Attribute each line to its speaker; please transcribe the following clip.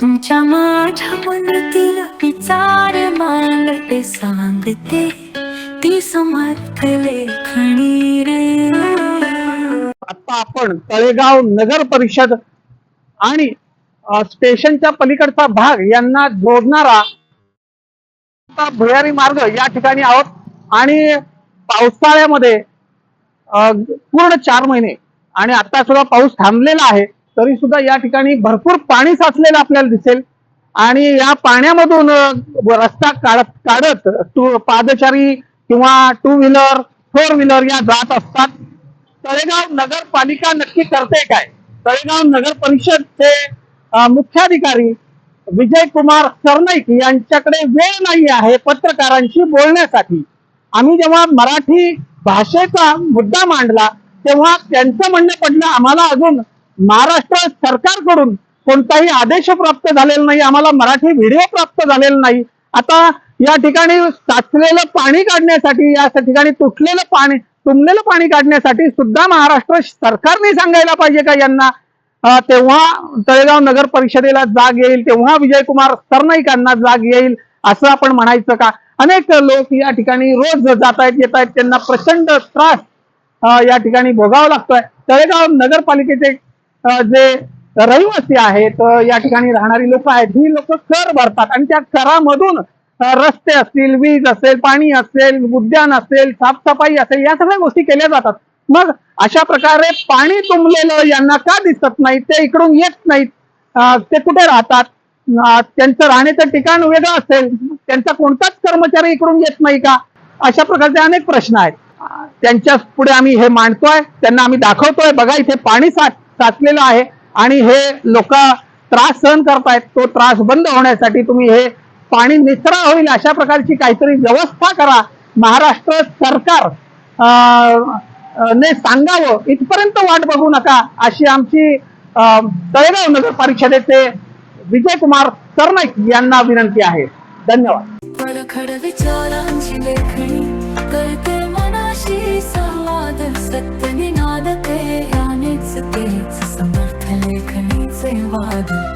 Speaker 1: तुमच्या माझ्या मनातील विचार मांडते सांगते. ती समर्थ लेखणी रे.
Speaker 2: आता आपण तळेगाव नगर परिषद आणि स्टेशनच्या पलीकडचा भाग यांना जोडणारा भुयारी मार्ग या ठिकाणी आहोत. आणि पावसाळ्यामध्ये पूर्ण चार महिने आणि आता सुद्धा पाऊस थांबलेला आहे. तरी सुद्धा या ठिकाणी भरपूर पाणी साचलेलं आपल्याला दिसेल. आणि या पाण्यामधून रस्ता काढत काढत टू पादचारी किंवा टू व्हीलर फोर व्हीलर या जात असतात. तळेगाव नगरपालिका नक्की करते काय? तळेगाव नगर परिषदचे मुख्याधिकारी विजय कुमार सरनाईक यांच्याकडे वेळ नाही आहे पत्रकारांशी बोलण्यासाठी. आम्ही जेव्हा मराठी भाषेचा मुद्दा मांडला तेव्हा त्यांचं म्हणणं पडलं आम्हाला अजून महाराष्ट्र सरकारकडून कोणताही आदेश प्राप्त झालेला नाही आम्हाला मराठी व्हिडिओ प्राप्त झालेला नाही. आता या ठिकाणी साचलेलं पाणी काढण्यासाठी या ठिकाणी तुटलेलं पाणी तुंबलेलं पाणी काढण्यासाठी सुद्धा महाराष्ट्र सरकारने सांगायला पाहिजे का यांना? तेव्हा तळेगाव नगर परिषदेला जाग येईल तेव्हा विजयकुमार सरनाईकांना जाग येईल असं आपण म्हणायचं का? अनेक लोक या ठिकाणी रोज जात आहेत येत आहेत त्यांना प्रचंड त्रास या ठिकाणी भोगावा लागतोय. तळेगाव नगरपालिकेचे जे रहिवासी आहेत या ठिकाणी राहणारी लोक आहेत ही लोक कर भरतात. आणि त्या करामधून रस्ते असतील वीज असेल पाणी असेल उद्यान असेल साफसफाई असेल या सगळ्या गोष्टी केल्या जातात. मग अशा प्रकारे पाणी तुंबलेलं यांना का दिसत नाही? ते इकडून येत नाहीत. ते कुठे राहतात? त्यांचं राहण्याचं ठिकाण वेगळं असेल. त्यांचा कोणताच कर्मचारी इकडून येत नाही का? अशा प्रकारचे अनेक प्रश्न आहेत. त्यांच्या पुढे आम्ही हे मांडतोय त्यांना आम्ही दाखवतोय. बघा इथे पाणी साठ साचलेलं आहे आणि हे लोक त्रास सहन करतायत. तो त्रास बंद होण्यासाठी तुम्ही हे पाणी निचरा होईल अशा प्रकारची काहीतरी व्यवस्था करा. महाराष्ट्र सरकार अं, ने सांगावं इथपर्यंत वाट बघू नका अशी आमची तळेगाव नगर परिषदेचे विजय कुमार सरनाईक यांना विनंती आहे. धन्यवाद.
Speaker 1: विचारांची लेखणी habit.